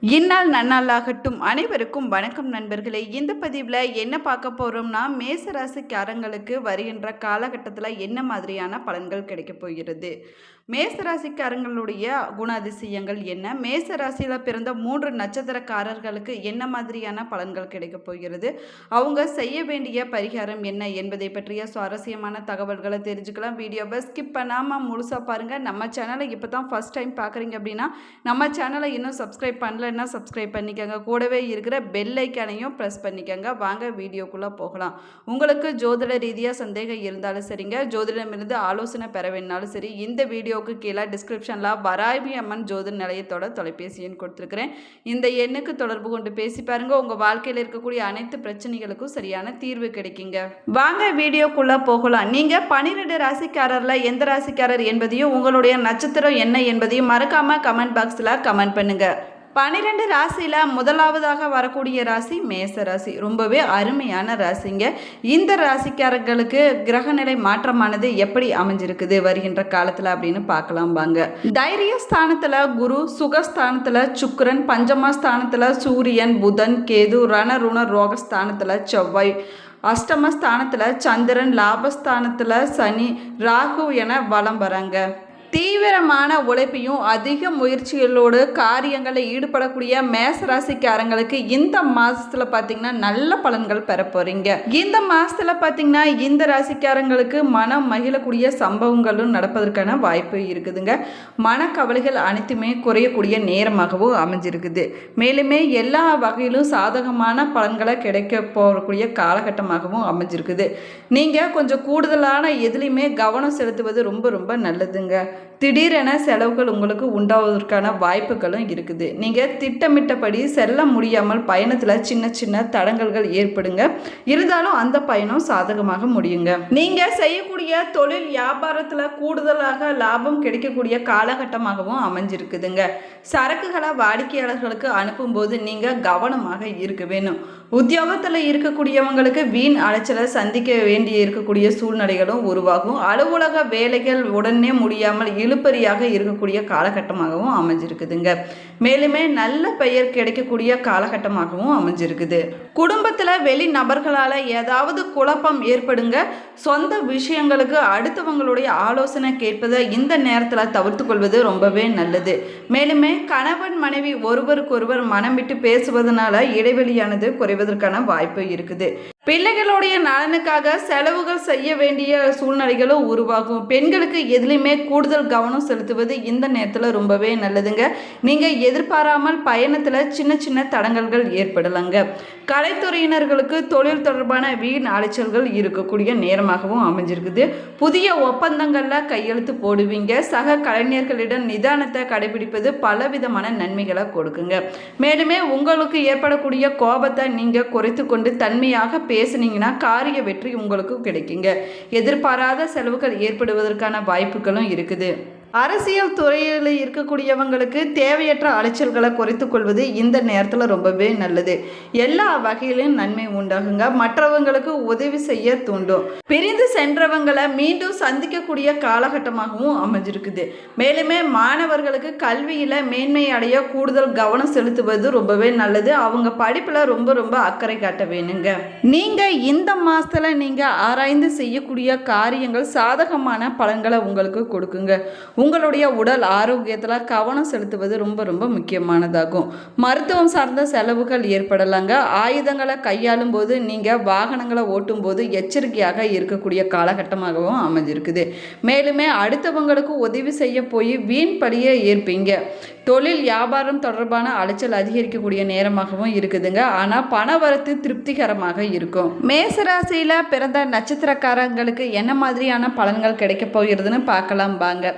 இந்நாள் நன்னாளாகட்டும். அனைவருக்கும் வணக்கம் நண்பர்களே. இந்த பதிவில் என்ன பார்க்க போகிறோம்னா மேசராசிக்காரங்களுக்கு வருகின்ற காலகட்டத்தில் என்ன மாதிரியான பலன்கள் கிடைக்கப் போகிறது? மேச ராசிக்காரங்களுடைய குணாதிசயங்கள் என்ன? மேச ராசியில் பிறந்த மூன்று நட்சத்திரக்காரர்களுக்கு என்ன மாதிரியான பலன்கள் கிடைக்கப் போகிறது? அவங்க செய்ய வேண்டிய பரிகாரம் என்ன என்பதை பற்றிய சுவாரஸ்யமான தகவல்களை தெரிஞ்சுக்கலாம். வீடியோவை ஸ்கிப் பண்ணாமல் முழுசாக பாருங்கள் நம்ம சேனலை இப்போ தான் ஃபஸ்ட் டைம் பார்க்குறீங்க அப்படின்னா நம்ம சேனலை இன்னும் சப்ஸ்கிரைப் பண்ணலைன்னா சப்ஸ்கிரைப் பண்ணிக்கோங்க. கூடவே இருக்கிற பெல் ஐக்கானையும் ப்ரெஸ் பண்ணிக்கோங்க. வாங்க வீடியோக்குள்ளே போகலாம். உங்களுக்கு ஜோதிட ரீதியாக சந்தேகம் இருந்தாலும் சரிங்க. ஜோதிடமிருந்து ஆலோசனை பெற வேணாலும் சரி. இந்த வீடியோ வீடியோவுக்கு கீழே டிஸ்கிரிப்ஷனில் வராய்பி அம்மன் ஜோதிட நிலையத்தோட தொலைபேசி எண் கொடுத்துருக்குறேன். இந்த எண்ணுக்கு தொடர்பு கொண்டு பேசி பாருங்க. உங்கள் வாழ்க்கையில் இருக்கக்கூடிய அனைத்து பிரச்சனைகளுக்கும் சரியான தீர்வு கிடைக்குங்க. வாங்க வீடியோக்குள்ளே போகலாம். நீங்கள் பன்னிரெண்டு ராசிக்காரரில் எந்த ராசிக்காரர் என்பதையும் உங்களுடைய நட்சத்திரம் என்ன என்பதையும் மறக்காமல் கமெண்ட் பாக்ஸில் கமெண்ட் பண்ணுங்கள் பன்னிரெண்டு ராசியில் முதலாவதாக வரக்கூடிய ராசி மேச ராசி. ரொம்பவே அருமையான ராசிங்க. இந்த ராசிக்காரர்களுக்கு கிரகநிலை மாற்றமானது எப்படி அமைஞ்சிருக்குது வருகின்ற காலத்தில் அப்படின்னு பார்க்கலாம் வாங்க. தைரிய ஸ்தானத்தில் குரு சுகஸ்தானத்தில் பஞ்சம ஸ்தானத்தில் சூரியன் புதன் கேது ரணருண ரோகஸ்தானத்தில் செவ்வாய் அஷ்டமஸ்தானத்தில் சந்திரன் லாபஸ்தானத்தில் சனி ராகு என வலம் வராங்க. தீவிரமான உழைப்பையும் அதிக முயற்சிகளோடு காரியங்களில் ஈடுபடக்கூடிய மேச ராசிக்காரங்களுக்கு இந்த மாதத்தில் பார்த்தீங்கன்னா நல்ல பலன்கள் பெற போகிறீங்க இந்த மாதத்தில் பார்த்தீங்கன்னா இந்த ராசிக்காரங்களுக்கு மனம் மகிழக்கூடிய சம்பவங்களும் நடப்பதற்கான வாய்ப்பு இருக்குதுங்க. மனக்கவலைகள் அனைத்துமே குறையக்கூடிய நேரமாகவும் அமைஞ்சிருக்குது. மேலுமே எல்லா வகையிலும் சாதகமான பலன்களை கிடைக்க போகக்கூடிய காலகட்டமாகவும் அமைஞ்சிருக்குது. நீங்கள் கொஞ்சம் கூடுதலான எதுலேயுமே கவனம் செலுத்துவது ரொம்ப ரொம்ப நல்லதுங்க. திடீரென செலவுகள் உங்களுக்கு உண்டாவதற்கான வாய்ப்புகளும் இருக்குது. நீங்கள் திட்டமிட்டபடி செல்ல முடியாமல் பயணத்தில் சின்ன சின்ன தடங்கல்கள் ஏற்படுங்க. இருந்தாலும் அந்த பயணம் சாதகமாக முடியுங்க. நீங்கள் செய்யக்கூடிய தொழில் வியாபாரத்தில் கூடுதலாக லாபம் கிடைக்கக்கூடிய காலகட்டமாகவும் அமைஞ்சிருக்குதுங்க. சரக்குகளை வாடிக்கையாளர்களுக்கு அனுப்பும்போது நீங்கள் கவனமாக இருக்க வேணும் உத்தியோகத்தில் இருக்கக்கூடியவங்களுக்கு வீண் அலைச்சலை சந்திக்க வேண்டி இருக்கக்கூடிய சூழ்நிலைகளும் உருவாகும். அலுவலக வேலைகள் உடனே முடியாமல் இழுப்பறியாக இருக்கக்கூடிய காலகட்டமாகவும் அமைஞ்சிருக்குதுங்க. மேலுமே நல்ல பெயர் கிடைக்கக்கூடிய காலகட்டமாகவும் அமைஞ்சிருக்குது. குடும்பத்தில் வெளி நபர்களால் ஏதாவது குழப்பம் ஏற்படுங்க. சொந்த விஷயங்களுக்கு அடுத்தவங்களுடைய ஆலோசனை கேட்பதை இந்த நேரத்தில் தவிர்த்து கொள்வது ரொம்பவே நல்லது. மேலுமே கணவன் மனைவி ஒருவருக்கொருவர் மனம் விட்டு பேசுவதனால இடைவெளியானது குறைவதற்கான வாய்ப்பு இருக்குது. பிள்ளைகளுடைய நலனுக்காக செலவுகள் செய்ய வேண்டிய சூழ்நிலைகளும் உருவாகும். பெண்களுக்கு எதுலையுமே கூடுதல் கவனம் செலுத்துவது இந்த நேரத்தில் ரொம்பவே நல்லதுங்க. நீங்கள் எதிர்பாராமல் பயணத்தில் சின்ன சின்ன தடங்கல்கள் ஏற்படலாங்க. கலைத்துறையினர்களுக்கு தொழில் தொடர்பான வீண் அலைச்சல்கள் இருக்கக்கூடிய நேரமாகவும் அமைஞ்சிருக்குது. புதிய ஒப்பந்தங்களில் கையெழுத்து போடுவீங்க. சக கலைஞர்களிடம் நிதானத்தை கடைபிடிப்பது பலவிதமான நன்மைகளை கொடுக்குங்க. மேலுமே உங்களுக்கு ஏற்படக்கூடிய கோபத்தை நீங்கள் குறைத்து கொண்டு தன்மையாக பேசுனீங்கன்னா காரிய வெற்றி உங்களுக்கு கிடைக்குங்க. எதிர்பாராத செலவுகள் ஏற்படுவதற்கான வாய்ப்புகளும் இருக்குது. அரசியல் துறையில் இருக்கக்கூடியவங்களுக்கு தேவையற்ற அலைச்சல்களை குறைத்து கொள்வது இந்த நேரத்தில் ரொம்பவே நல்லது. எல்லா வகையிலும் நன்மை உண்டாகுங்க. மற்றவங்களுக்கு உதவி செய்ய தூண்டும். பிரிந்து சென்றவங்களை மீண்டும் சந்திக்கக்கூடிய காலகட்டமாகவும் அமைஞ்சிருக்குது. மேலுமே மாணவர்களுக்கு கல்வியில் மேன்மை அடைய கூடுதல் கவனம் செலுத்துவது ரொம்பவே நல்லது. அவங்க படிப்பில் ரொம்ப ரொம்ப அக்கறை காட்ட வேணுங்க. நீங்கள் இந்த மாதத்தில் நீங்கள் ஆராய்ந்து செய்யக்கூடிய காரியங்கள் சாதகமான பலன்களை உங்களுக்கு கொடுக்குங்க. உங்களுடைய உடல் ஆரோக்கியத்தில் கவனம் செலுத்துவது ரொம்ப ரொம்ப முக்கியமானதாகும். மருத்துவம் சார்ந்த செலவுகள் ஏற்படலாங்க. ஆயுதங்களை கையாளும் போது நீங்கள் வாகனங்களை ஓட்டும் போது எச்சரிக்கையாக இருக்கக்கூடிய காலகட்டமாகவும் அமைஞ்சிருக்குது. மேலுமே அடுத்தவங்களுக்கு உதவி செய்ய போய் வீண் பழியை ஏற்பீங்க. தொழில் வியாபாரம் தொடர்பான அலைச்சல் அதிகரிக்கக்கூடிய நேரமாகவும் இருக்குதுங்க. ஆனால் பணவரத்து திருப்திகரமாக இருக்கும். மேசராசியில் பிறந்த நட்சத்திரக்காரங்களுக்கு என்ன மாதிரியான பலன்கள் கிடைக்க போகிறதுன்னு பார்க்கலாம் வாங்க.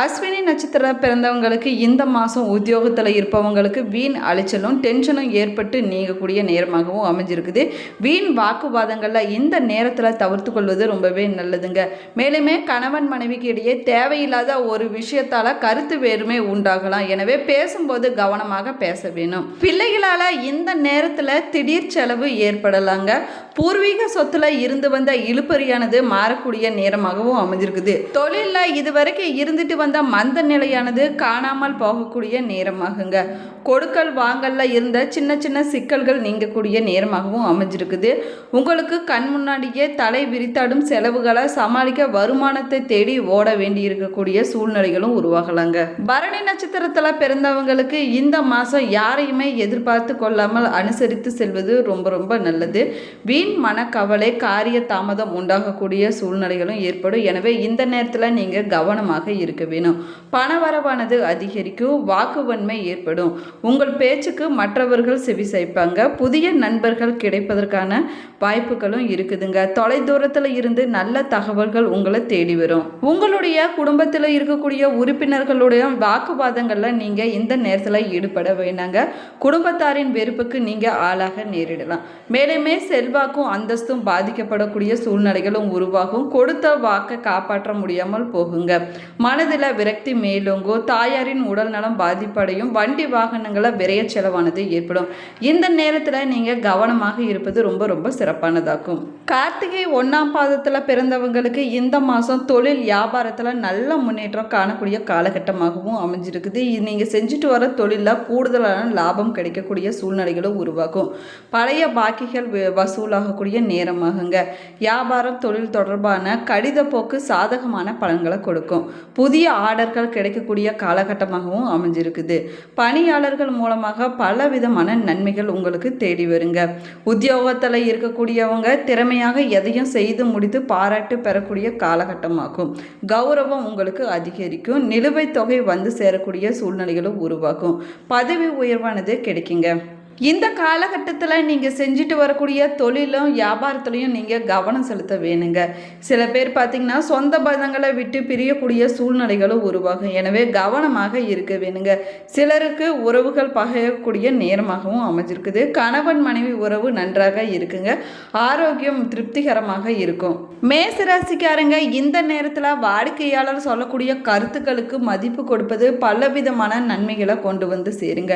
அஸ்வினி நட்சத்திரம் பிறந்தவங்களுக்கு இந்த மாதம் உத்தியோகத்தில் இருப்பவங்களுக்கு வீண் அலைச்சலும் டென்ஷனும் ஏற்பட்டு நீங்கக்கூடிய நேரமாகவும் அமைஞ்சிருக்குது. வீண் வாக்குவாதங்களில் இந்த நேரத்தில் தவிர்த்து கொள்வது ரொம்பவே நல்லதுங்க. மேலுமே கணவன் மனைவிக்கு இடையே தேவையில்லாத ஒரு விஷயத்தால் கருத்து வேறுமை உண்டாகலாம். எனவே எனவே பேசும்போது கவனமாக பேச வேணும். பிள்ளைகளால் இந்த நேரத்தில் திடீர் செலவு ஏற்படலாங்க. பூர்வீக சொத்துல இருந்து வந்த இழுபறியானது மாறக்கூடிய நேரமாகவும் அமைஞ்சிருக்குது. தொழிலில் இதுவரைக்கும் இருந்துட்டு வந்த மந்த நிலையானது காணாமல் போகக்கூடிய நேரமாகுங்க. கொடுக்கல் வாங்கல்ல இருந்த சின்ன சின்ன சிக்கல்கள் நீங்கக்கூடிய நேரமாகவும் அமைஞ்சிருக்குது. உங்களுக்கு கண் முன்னாடியே தலை விரித்தாடும் செலவுகளை சமாளிக்க வருமானத்தை தேடி ஓட வேண்டி இருக்கக்கூடிய சூழ்நிலைகளும் உருவாகலாங்க. பரணி நட்சத்திரத்தில் பிறந்தவங்களுக்கு இந்த மாதம் யாரையுமே எதிர்பார்த்து கொள்ளாமல் அனுசரித்து செல்வது ரொம்ப ரொம்ப நல்லது. வீண் மனக்கவலை காரிய தாமதம் உண்டாகக்கூடிய சூழ்நிலைகளும் ஏற்படும். எனவே இந்த நேரத்தில் நீங்கள் கவனமாக இருக்க வேணும். பணவரவானது அதிகரிக்கும். வாக்குவன்மை ஏற்படும். உங்கள் பேச்சுக்கு மற்றவர்கள் செவி சாய்ப்பாங்க. புதிய நண்பர்கள் கிடைப்பதற்கான வாய்ப்புகளும் இருக்குதுங்க. தொலைதூரத்தில் இருந்து நல்ல தகவல்கள் உங்களை தேடி வரும். உங்களுடைய குடும்பத்தில் இருக்கக்கூடிய உறுப்பினர்களுடைய வாக்குவாதங்களில் நீங்கள் இந்த நேரத்தில் ஈடுபட வேண்டாங்க. குடும்பத்தாரின் வெறுப்புக்கு நீங்கள் ஆளாக நேரிடலாம். மேலுமே செல்வாக்கும் அந்தஸ்தும் பாதிக்கப்படக்கூடிய சூழ்நிலைகளும் உருவாகும். கொடுத்த வாக்கை காப்பாற்ற முடியாமல் போகுங்க. மனதில் விரக்தி மேலோங்கோ தாயாரின் உடல் நலம் பாதிப்படையும். வண்டி வாகனங்களை விரைய செலவானது ஏற்படும். இந்த நேரத்தில் நீங்கள் கவனமாக இருப்பது ரொம்ப ரொம்ப சிறப்பானதாகும் கார்த்திகை ஒன்றாம் பாதத்தில் பிறந்தவங்களுக்கு இந்த மாதம் தொழில் வியாபாரத்தில் நல்ல முன்னேற்றம் காணக்கூடிய காலகட்டமாகவும் அமைஞ்சிருக்குது. நீங்கள் நீங்கள் செஞ்சுட்டு வர தொழிலில் கூடுதலான லாபம் கிடைக்கக்கூடிய சூழ்நிலைகளும் உருவாகும் பழைய பாக்கிகள் வ- வசூலாகக்கூடிய நேரமாகுங்க. வியாபாரம் தொழில் தொடர்பான கடித போக்கு சாதகமான பலன்களை கொடுக்கும். புதிய ஆர்டர்கள் கிடைக்கக்கூடிய காலகட்டமாகவும் அமைஞ்சிருக்குது. பணியாளர்கள் மூலமாக பல விதமான நன்மைகள் உங்களுக்கு தேடி வருங்க. உத்தியோகத்தில் இருக்கக்கூடியவங்க திறமையாக எதையும் செய்து முடித்து பாராட்டு பெறக்கூடிய காலகட்டமாகும். கௌரவம் உங்களுக்கு அதிகரிக்கும். நிலுவைத் தொகை வந்து சேரக்கூடிய சூழ்நிலைகளும் உருவாகும். பதவி உயர்வானது கிடைக்குங்க. இந்த காலகட்டத்தில் நீங்கள் செஞ்சுட்டு வரக்கூடிய தொழிலும் வியாபாரத்துலையும் நீங்கள் கவனம் செலுத்த வேணுங்க. சில பேர் பார்த்தீங்கன்னா சொந்த பந்தங்களை விட்டு பிரியக்கூடிய சூழ்நிலைகளும் உருவாகும். எனவே கவனமாக இருக்க வேணுங்க. சிலருக்கு உறவுகள் பகையக்கூடிய நேரமாகவும் அமைஞ்சிருக்குது. கணவன் மனைவி உறவு நன்றாக இருக்குங்க. ஆரோக்கியம் திருப்திகரமாக இருக்கும். மேசராசிக்காரங்க இந்த நேரத்தில் வாடிக்கையாளர் சொல்லக்கூடிய கருத்துக்களுக்கு மதிப்பு கொடுப்பது பலவிதமான நன்மைகளை கொண்டு வந்து சேருங்க.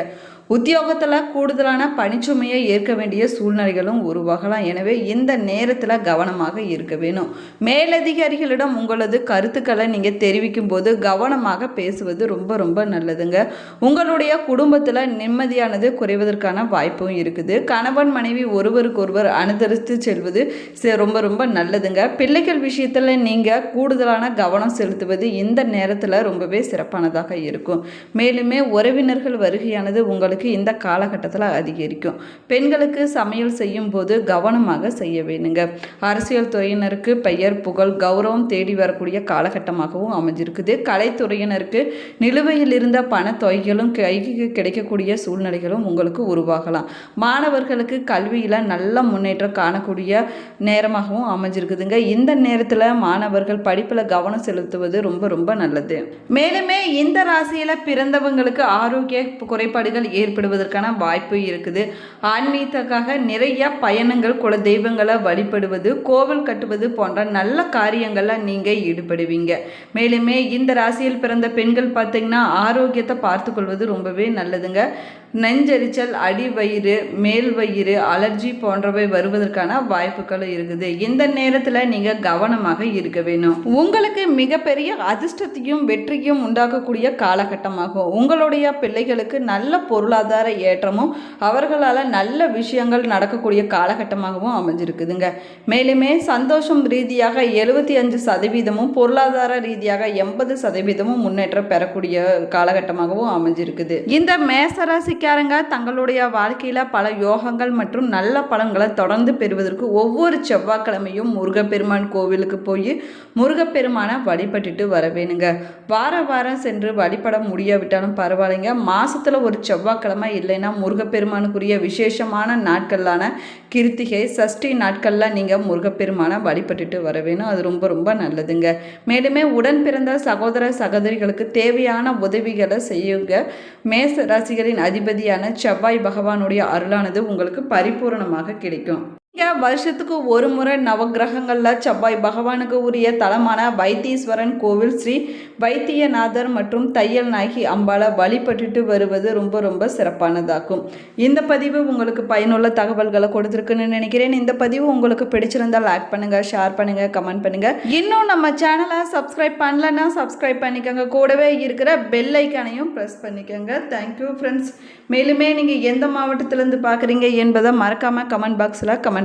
உத்தியோகத்தில் கூடுதலான பணிச்சுமையை ஏற்க வேண்டிய சூழ்நிலைகளும் உருவாகலாம். எனவே இந்த நேரத்தில் கவனமாக இருக்க வேணும். மேலதிகாரிகளிடம் உங்களது கருத்துக்களை நீங்கள் தெரிவிக்கும் போது கவனமாக பேசுவது ரொம்ப ரொம்ப நல்லதுங்க. உங்களுடைய குடும்பத்தில் நிம்மதியானது குறைவதற்கான வாய்ப்பும் இருக்குது. கணவன் மனைவி ஒருவருக்கொருவர் அனுதரித்து செல்வது ரொம்ப ரொம்ப நல்லதுங்க. பிள்ளைகள் விஷயத்தில் நீங்கள் கூடுதலான கவனம் செலுத்துவது இந்த நேரத்தில் ரொம்பவே சிறப்பானதாக இருக்கும். மேலுமே உறவினர்கள் வருகையானது உங்களுக்கு இந்த காலகட்டத்தில் அதிகரிக்கும். பெண்களுக்கு சமையல் செய்யும் போது கவனமாக செய்ய வேணுங்க. அரசியல் துறையினருக்கு பெயர் புகழ் கௌரவம் தேடி வரக்கூடிய காலகட்டமாகவும் அமைஞ்சிருக்குது. கலைத்துறையினருக்கு நிலுவையில் இருந்த பண தொகைகளும் கைக்கு கிடைக்கக்கூடிய சூழ்நிலைகளும் உங்களுக்கு உருவாகலாம். மாணவர்களுக்கு கல்வியில் நல்ல முன்னேற்றம் காணக்கூடிய நேரமாகவும் அமைஞ்சிருக்குதுங்க. இந்த நேரத்தில் மாணவர்கள் படிப்பில் கவனம் செலுத்துவது ரொம்ப ரொம்ப நல்லது. மேலுமே இந்த ராசியில் பிறந்தவங்களுக்கு ஆரோக்கிய குறைபாடுகள் ஏற்படுவதற்கான வாய்ப்பு இருக்குது. ஆன்மீகத்துக்காக நிறைய பயணங்கள் குல தெய்வங்களை வழிபடுவது கோவில் கட்டுவது போன்ற நல்ல காரியங்களில் நீங்கள் ஈடுபடுவீங்க. மேலுமே இந்த ராசியில் பிறந்த பெண்கள் பார்த்தீங்கன்னா ஆரோக்கியத்தை பார்த்துக்கொள்வது ரொம்பவே நல்லதுங்க. நெஞ்செரிச்சல் அடிவயிறு மேல் வயிறு அலர்ஜி போன்றவை வருவதற்கான வாய்ப்புகள் இருக்குது. இந்த நேரத்தில் நீங்கள் கவனமாக இருக்க வேணும் உங்களுக்கு மிகப்பெரிய அதிர்ஷ்டத்தையும் வெற்றியும் உண்டாக்கக்கூடிய காலகட்டமாகும். உங்களுடைய பிள்ளைகளுக்கு நல்ல பொருளாதார ஏற்றமும் அவர்களால் நல்ல விஷயங்கள் நடக்கக்கூடிய காலகட்டமாகவும் அமைஞ்சிருக்குதுங்க. மேலுமே சந்தோஷம் ரீதியாக எழுபத்தி அஞ்சு சதவீதமும் பொருளாதார ரீதியாக எண்பது சதவீதமும் முன்னேற்றம் பெறக்கூடிய காலகட்டமாகவும் அமைஞ்சிருக்குது. இந்த மேசராசி மேசராசிக்காரங்க தங்களுடைய வாழ்க்கையில் பல யோகங்கள் மற்றும் நல்ல பலன்களை தொடர்ந்து பெறுவதற்கு ஒவ்வொரு செவ்வாய்க்கிழமையும் முருகப்பெருமான் கோவிலுக்கு போய் முருகப்பெருமானை வழிபட்டுட்டு வர வேணுங்க. வார வாரம் சென்று வழிபட முடியாவிட்டாலும் பரவாயில்லைங்க. மாதத்தில் ஒரு செவ்வாய்க்கிழமை இல்லைன்னா முருகப்பெருமானுக்குரிய விசேஷமான நாட்களான கிருத்திகை சஷ்டி நாட்களில் நீங்கள் முருகப்பெருமானை வழிபட்டுட்டு வர வேணும். அது ரொம்ப ரொம்ப நல்லதுங்க. மேலுமே உடன் பிறந்த சகோதர சகோதரிகளுக்கு தேவையான உதவிகளை செய்யுங்க. மேச ராசிகளின் அதிபதியான செவ்வாய் பகவானுடைய அருளானது உங்களுக்கு பரிபூரணமாக கிடைக்கும். இங்கே வருஷத்துக்கு ஒரு முறை நவக்கிரகங்களில் செவ்வாய் பகவானுக்கு உரிய தலமான வைத்தீஸ்வரன் கோவில் ஸ்ரீ வைத்தியநாதர் மற்றும் தையல் நாயகி அம்பாலை வழிபட்டுட்டு வருவது ரொம்ப ரொம்ப சிறப்பானதாகும் இந்த பதிவு உங்களுக்கு பயனுள்ள தகவல்களை கொடுத்துருக்குன்னு நினைக்கிறேன். இந்த பதிவு உங்களுக்கு பிடிச்சிருந்தால் லைக் பண்ணுங்கள் ஷேர் பண்ணுங்கள் கமெண்ட் பண்ணுங்கள் இன்னும் நம்ம சேனலை சப்ஸ்கிரைப் பண்ணலன்னா சப்ஸ்கிரைப் பண்ணிக்கோங்க. கூடவே இருக்கிற பெல் ஐக்கானையும் ப்ரெஸ் பண்ணிக்கோங்க. தேங்க்யூ ஃப்ரெண்ட்ஸ் மேலுமே நீங்கள் எந்த மாவட்டத்திலேருந்து பார்க்குறீங்க என்பதை மறக்காமல் கமெண்ட் பாக்ஸில் கமெண்ட்